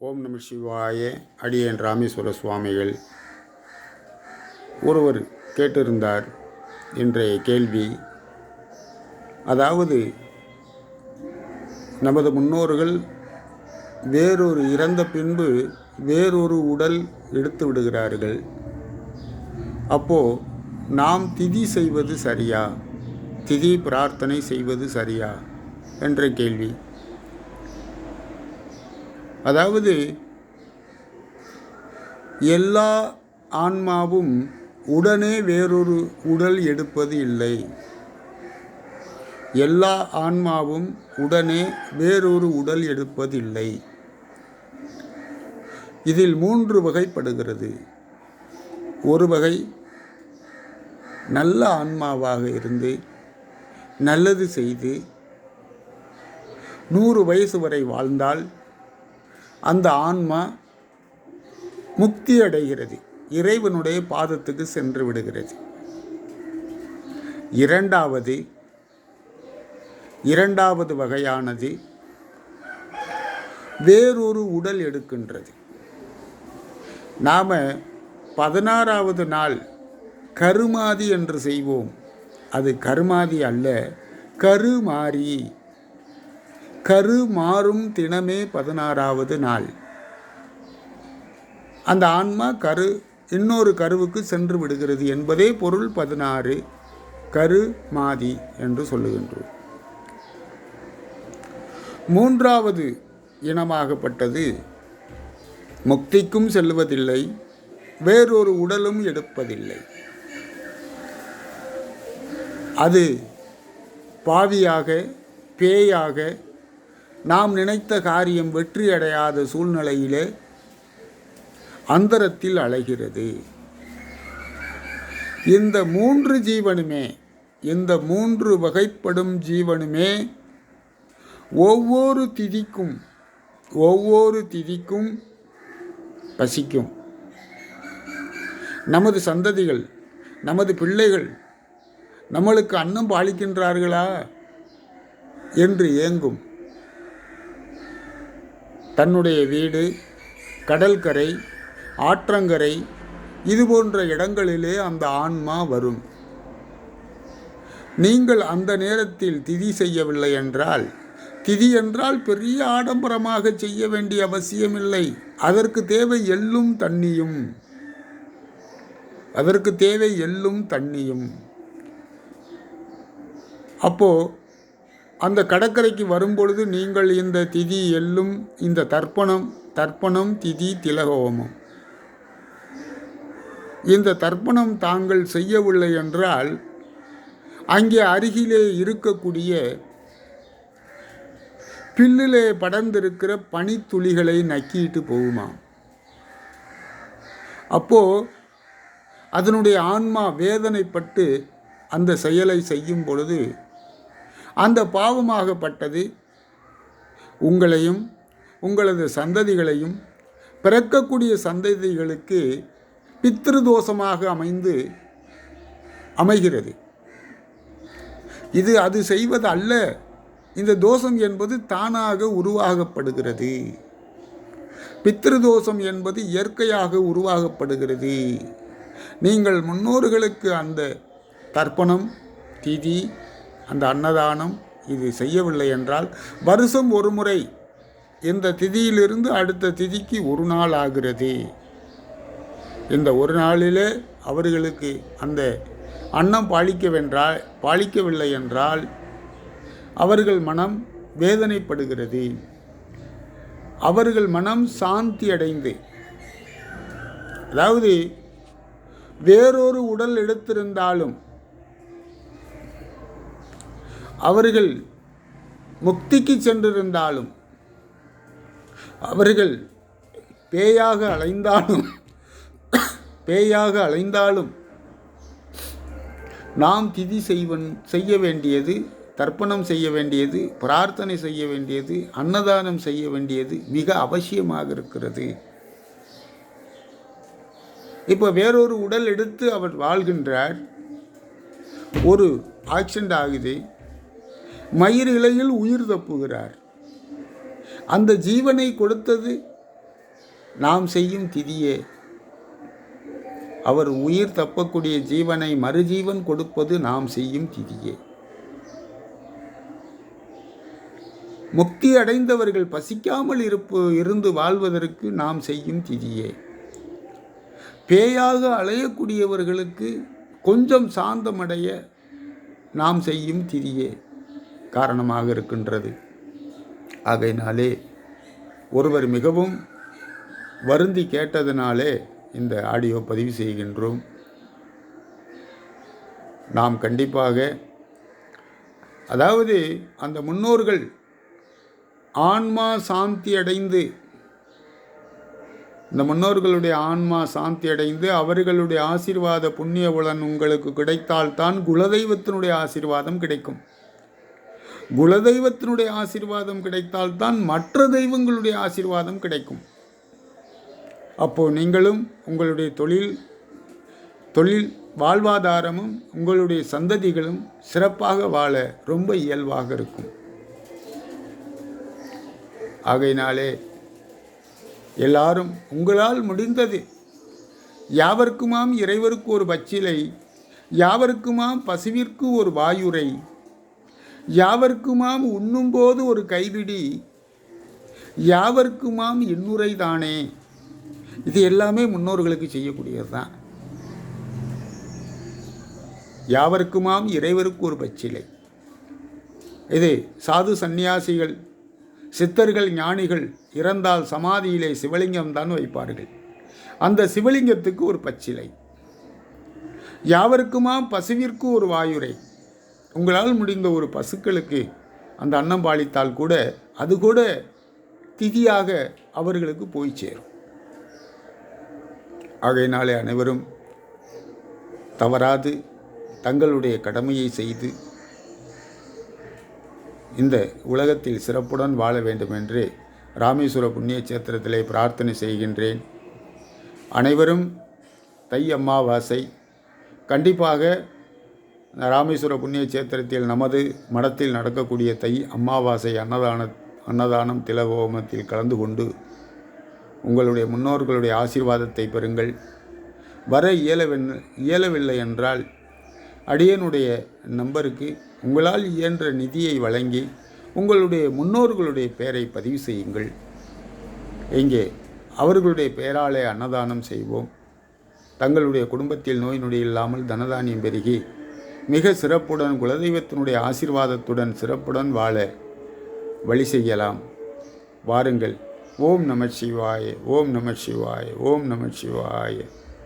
ஓம் நம சிவாய அடியேன் ராமேஸ்வர சுவாமிகள். ஒருவர் கேட்டிருந்தார் இன்றைய கேள்வி. அதாவது நமது முன்னோர்கள் வேறொரு இறந்த பின்பு வேறொரு உடல் எடுத்து விடுகிறார்கள். அப்போது நாம் திதி செய்வது சரியா? திதி பிரார்த்தனை செய்வது சரியா? என்ற கேள்வி. அதாவது எல்லா ஆன்மாவும் உடனே வேறொரு உடல் எடுப்பது இல்லை. எல்லா ஆன்மாவும் உடனே வேறொரு உடல் எடுப்பதில்லை இதில் மூன்று வகைப்படுகிறது. ஒரு வகை நல்ல ஆன்மாவாக இருந்து நல்லது செய்து நூறு வயசு வரை வாழ்ந்தால் அந்த ஆன்மா முக்தி அடைகிறது இறைவனுடைய பாதத்துக்கு சென்று விடுகிறது. இரண்டாவது இரண்டாவது வகையானது வேறொரு உடல் எடுக்கின்றது. நாம் பதினாறாவது நாள் கருமாதி என்று செய்வோம். அது கருமாதி அல்ல கருமாறி கரு மாறும் தினமே பதினாறாவது நாள். அந்த ஆன்மா கரு இன்னொரு கருவுக்கு சென்று விடுகிறது என்பதே பொருள் பதினாறு கரு மாதி என்று சொல்லுகின்றோம். மூன்றாவது இனமாகப்பட்டது முக்திக்கும் செல்வதில்லை வேறொரு உடலும் எடுப்பதில்லை. அது பாவியாக பேயாக நாம் நினைத்த காரியம் வெற்றி அடையாத சூழ்நிலையிலே அந்தரத்தில் அலைகிறது. இந்த மூன்று ஜீவனுமே இந்த மூன்று வகைப்படும் ஜீவனுமே ஒவ்வொரு திதிக்கும் ஒவ்வொரு திதிக்கும் பசிக்கும். நமது சந்ததிகள் நமது பிள்ளைகள் நம்மளுக்கு அன்னம் பாலிக்கின்றார்களா? என்று ஏங்கும். தன்னுடைய வீடு கடற்கரை ஆற்றங்கரை இது போன்ற இடங்களிலே அந்த ஆன்மா வரும். நீங்கள் அந்த நேரத்தில் திதி செய்யவில்லை என்றால் திதி என்றால் பெரிய ஆடம்பரமாக செய்ய வேண்டிய அவசியமில்லை. அதற்கு தேவை எள்ளும் தண்ணியும். அதற்கு தேவை எள்ளும் தண்ணியும். அப்போது அந்த கடற்கரைக்கு வரும்பொழுது நீங்கள் இந்த திதி எல்லும் இந்த தர்ப்பணம் தர்ப்பணம் திதி திலகோமம். இந்த தர்ப்பணம் தாங்கள் செய்யவில்லை என்றால் அங்கே அருகிலே இருக்கக்கூடிய பில்லிலே படர்ந்திருக்கிற பனித்துளிகளை நக்கிட்டு போகுமா அப்போ அதனுடைய ஆன்மா வேதனைப்பட்டு அந்த செயலை செய்யும் பொழுது அந்த பாவமாகப்பட்டது உங்களையும் உங்களது சந்ததிகளையும் பிறக்கக்கூடிய சந்ததிகளுக்கு பித்திருதோஷமாக அமைந்து அமைகிறது. இது அது செய்வது அல்ல. இந்த தோஷம் என்பது தானாக உருவாகப்படுகிறது. பித்திருதோஷம் என்பது இயற்கையாக உருவாகப்படுகிறது. நீங்கள் முன்னோர்களுக்கு அந்த தர்ப்பணம் திதி அந்த அன்னதானம் இது செய்யவில்லை என்றால் வருஷம் ஒரு முறை இந்த திதியிலிருந்து அடுத்த திதிக்கு ஒரு நாள் ஆகிறது. இந்த ஒரு நாளிலே அவர்களுக்கு அந்த அன்னம் பாலிக்கவென்றால் பாலிக்கவில்லை என்றால் அவர்கள் மனம் வேதனைப்படுகிறது. அவர்கள் மனம் சாந்தி அடைந்து அதாவது வேறொரு உடல் எடுத்திருந்தாலும் அவர்கள் முக்திக்கு சென்றிருந்தாலும் அவர்கள் பேயாக அலைந்தாலும் பேயாக அலைந்தாலும் நாம் திதி செய்வன் செய்ய வேண்டியது தர்ப்பணம் செய்ய வேண்டியது பிரார்த்தனை செய்ய வேண்டியது அன்னதானம் செய்ய வேண்டியது மிக அவசியமாக இருக்கிறது. இப்போ வேறொரு உடல் எடுத்து அவர் வாழ்கின்றார். ஒரு ஆக்சிடெண்ட் ஆகுது. மயிர் இலையில் உயிர் தப்புகிறார். அந்த ஜீவனை கொடுத்தது நாம் செய்யும் திதியே. அவர் உயிர் தப்பக்கூடிய ஜீவனை மறுஜீவன் கொடுப்பது நாம் செய்யும் திதியே. முக்தி அடைந்தவர்கள் பசிக்காமல் இருப்பு இருந்து வாழ்வதற்கு நாம் செய்யும் திதியே. பேயாக அலையக்கூடியவர்களுக்கு கொஞ்சம் சாந்தமடைய நாம் செய்யும் திதியே. காரணமாக இருக்கின்றது. ஆகையினாலே ஒருவர் மிகவும் வருந்தி கேட்டதினாலே இந்த ஆடியோ பதிவு செய்கின்றோம். நாம் கண்டிப்பாக அதாவது அந்த முன்னோர்கள் ஆன்மா சாந்தி அடைந்து இந்த முன்னோர்களுடைய ஆன்மா சாந்தி அடைந்து அவர்களுடைய ஆசீர்வாத புண்ணிய பலன் உங்களுக்கு கிடைத்தால்தான் குலதெய்வத்தினுடைய ஆசீர்வாதம் கிடைக்கும். குலதெய்வத்தினுடைய ஆசீர்வாதம் கிடைத்தால்தான் மற்ற தெய்வங்களுடைய ஆசீர்வாதம் கிடைக்கும். அப்போது நீங்களும் உங்களுடைய தொழில் தொழில் வாழ்வாதாரமும் உங்களுடைய சந்ததிகளும் சிறப்பாக வாழ ரொம்ப இயல்பாக இருக்கும். ஆகையினாலே எல்லாரும் உங்களால் முடிந்தது. யாவருக்குமாம் இறைவருக்கு ஒரு பச்சிலை யாவருக்குமாம் பசுவிற்கு ஒரு வாயுரை யாவர்க்குமாம் உண்ணும்போது ஒரு கைவிடி யாவர்க்குமாம் இன்னுரை தானே? இது எல்லாமே முன்னோர்களுக்கு செய்யக்கூடியது தான் யாவர்க்குமாம் இறைவருக்கு ஒரு பச்சிலை. இது சாது சந்நியாசிகள் சித்தர்கள் ஞானிகள் இறந்தால் சமாதியிலே சிவலிங்கம் தான் வைப்பார்கள். அந்த சிவலிங்கத்துக்கு ஒரு பச்சிலை. யாவருக்குமாம் பசுவிற்கு ஒரு வாயுரை. உங்களால் முடிந்த ஒரு பசுக்களுக்கு அந்த அன்னம் பாலித்தால் கூட அது கூட திதியாக அவர்களுக்கு போய் சேரும். ஆகையினாலே அனைவரும் தவறாது தங்களுடைய கடமையை செய்து இந்த உலகத்தில் சிறப்புடன் வாழ வேண்டும் என்று ராமேஸ்வர புண்ணிய சேத்திரத்திலே பிரார்த்தனை செய்கின்றேன். அனைவரும் தை அமாவாசை கண்டிப்பாக ராமேஸ்வர புண்ணிய சேத்திரத்தில் நமது மடத்தில் நடக்கக்கூடிய தை அமாவாசை அன்னதான அன்னதானம் திலகோமத்தில் கலந்து கொண்டு உங்களுடைய முன்னோர்களுடைய ஆசீர்வாதத்தை பெறுங்கள். வர இயலவென் இயலவில்லை என்றால் அடியனுடைய நம்பருக்கு உங்களால் இயன்ற நிதியை வழங்கி உங்களுடைய முன்னோர்களுடைய பெயரை பதிவு செய்யுங்கள். இங்கே அவர்களுடைய பெயராலே அன்னதானம் செய்வோம். தங்களுடைய குடும்பத்தில் நோய் நொடி இல்லாமல் தனதானியம் பெருகி மிக சிறப்புடன் குலதெய்வத்தினுடைய ஆசீர்வாதத்துடன் சிறப்புடன் வாழ வழி செய்யலாம். வாருங்கள். ஓம் நம சிவாய ஓம் நம சிவாய ஓம் நம சிவாய.